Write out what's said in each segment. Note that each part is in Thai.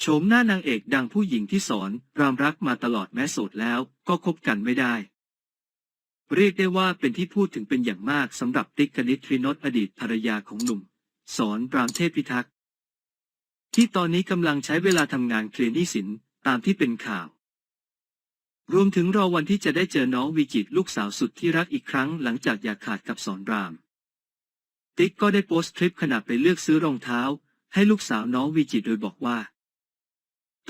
โฉมหน้านางเอกดังผู้หญิงที่สอนรามรักมาตลอดแม้โสดแล้วก็คบกันไม่ได้ เรียกได้ว่าเป็นที่พูดถึงเป็นอย่างมากสำหรับติ๊กกนิษทรินนท์อดีตภรรยาของหนุ่ม สอนรามเทพพิทักษ์ที่ตอนนี้กำลังใช้เวลาทำงานเคลียร์หนี้สินตามที่เป็นข่าว รวมถึงรอวันที่จะได้เจอน้องวิจิตลูกสาวสุดที่รักอีกครั้งหลังจากอย่าขาดกับสอนราม ติ๊กก็ได้โพสต์คลิปขณะไปเลือกซื้อรองเท้า ให้ลูกสาวน้องวิจิตโดยบอกว่า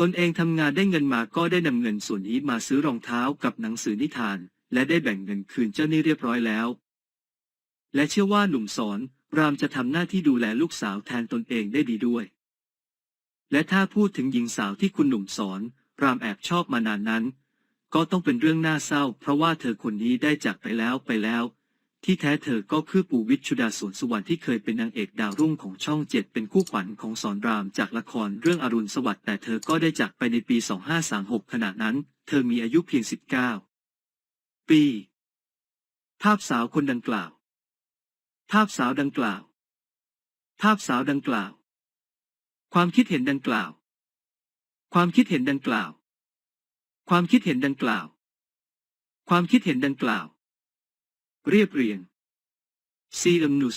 ตนเองทำงานได้เงินมาก็ได้นำเงินส่วนนี้มาซื้อรองเท้ากับหนังสือนิทาน และได้แบ่งเงินคืนเจ้าหนี้เรียบร้อยแล้ว และเชื่อว่าหนุ่มสอนรามจะทำหน้าที่ดูแลลูกสาวแทนตนเองได้ดีด้วย และถ้าพูดถึงหญิงสาวที่คุณหนุ่มสอน รามแอบชอบมานานนั้น ก็ต้องเป็นเรื่องน่าเศร้า เพราะว่าเธอคนนี้ได้จากไปแล้วไปแล้ว ที่แท้เธอก็คือปูวิชุดาสวนสุวรรณที่เคยเป็นนางเอกดาวรุ่งของช่องเจ็ดเป็นคู่ขวัญของสอนรามจากละครเรื่องอรุณสวัสดิ์แต่เธอก็ได้จากไปในปี 2536 ขณะนั้น เธอมีอายุเพียง 19 ปีภาพสาวคนดังกล่าวภาพสาวดังกล่าวภาพสาวดังกล่าว ความคิดเห็นดังกล่าว ความคิดเห็นดังกล่าว ความคิดเห็นดังกล่าว ความคิดเห็นดังกล่าว เรียบเรียงซีดัมนุส